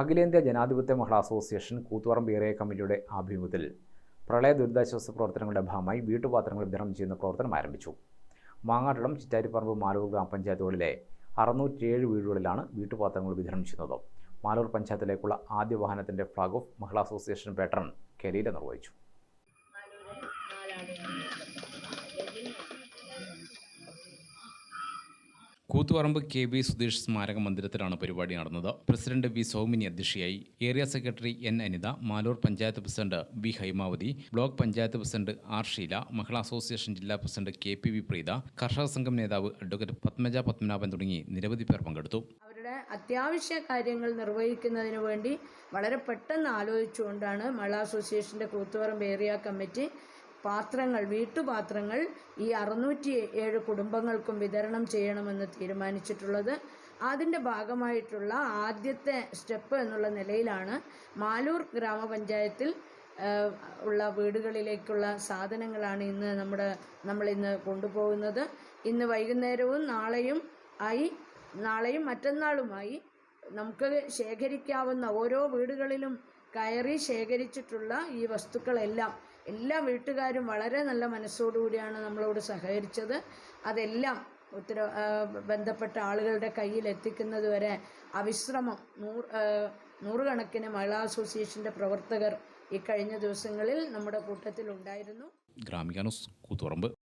അഖിലേന്ത്യാ ജനാധിപത്യ മഹിളാ അസോസിയേഷൻ കൂത്തുപറമ്പ് ഏറിയ കമ്മിറ്റിയുടെ ആഭിമുഖ്യത്തിൽ പ്രളയ ദുരിതാശ്വാസ പ്രവർത്തനങ്ങളുടെ ഭാഗമായി വീട്ടുപാത്രങ്ങൾ വിതരണം ചെയ്യുന്ന പ്രവർത്തനം ആരംഭിച്ചു. മാങ്ങാട്ടുളം ചിറ്റാരിപ്പറമ്പ് മാലൂർ ഗ്രാമപഞ്ചായത്തുകളിലെ അറുന്നൂറ്റിയേഴ് വീടുകളിലാണ് വീട്ടുപാത്രങ്ങൾ വിതരണം ചെയ്യുന്നത്. മാലൂർ പഞ്ചായത്തിലേക്കുള്ള ആദ്യ വാഹനത്തിന്റെ flag off Mahila association patron കെലീല നിർവഹിച്ചു. കൂത്തുപറമ്പ് കെ ബി സുധീഷ് സ്മാരക മന്ദിരത്തിലാണ് പരിപാടി നടന്നത്. പ്രസിഡന്റ് വി സൗമിനി അധ്യക്ഷയായി. Area secretary N Anitha Maloor panchayat president B Haimavathi block panchayat president R Sheela Mahila association ജില്ലാ president K P V Preetha കർഷക സംഘം നേതാവ് അഡ്വക്കേറ്റ് പത്മജ പത്മനാഭൻ തുടങ്ങി നിരവധി പേർ പങ്കെടുത്തു. അവരുടെ അത്യാവശ്യ കാര്യങ്ങൾ നിർവഹിക്കുന്നതിന് വേണ്ടി വളരെ പെട്ടെന്ന് ആലോചിച്ചുകൊണ്ടാണ് മഹിളാ അസോസിയേഷന്റെ കൂത്തുപറമ്പ് ഏരിയ കമ്മിറ്റി പാത്രങ്ങൾ വീട്ടുപാത്രങ്ങൾ ഈ അറുന്നൂറ്റി ഏഴ് കുടുംബങ്ങൾക്കും വിതരണം ചെയ്യണമെന്ന് തീരുമാനിച്ചിട്ടുള്ളത്. അതിന്റെ ഭാഗമായിട്ടുള്ള ആദ്യത്തെ സ്റ്റെപ്പ് എന്നുള്ള നിലയിലാണ് മാലൂർ ഗ്രാമപഞ്ചായത്തിൽ ഉള്ള വീടുകളിലേക്കുള്ള സാധനങ്ങളാണ് ഇന്ന് നമ്മുടെ നമ്മൾ ഇന്ന് കൊണ്ടുപോകുന്നത്. ഇന്ന് വൈകുന്നേരവും നാളെയും ആയി നാളെയും മറ്റന്നാളുമായി നമുക്ക് ശേഖരിക്കാവുന്ന ഓരോ വീടുകളിലും കയറി ശേഖരിച്ചിട്ടുള്ള ഈ വസ്തുക്കളെല്ലാം എല്ലാ വീട്ടുകാരും വളരെ നല്ല മനസ്സോടുകൂടിയാണ് നമ്മളോട് സഹകരിച്ചത്. അതെല്ലാം ഉത്തര ബന്ധപ്പെട്ട ആളുകളുടെ കയ്യിൽ എത്തിക്കുന്നത് വരെ അവിശ്രമം നൂറ് നൂറുകണക്കിന് മഹിളാ അസോസിയേഷന്റെ പ്രവർത്തകർ ഈ കഴിഞ്ഞ ദിവസങ്ങളിൽ നമ്മുടെ കൂട്ടത്തിൽ ഉണ്ടായിരുന്നു ഗ്രാമിക ന്യൂസ്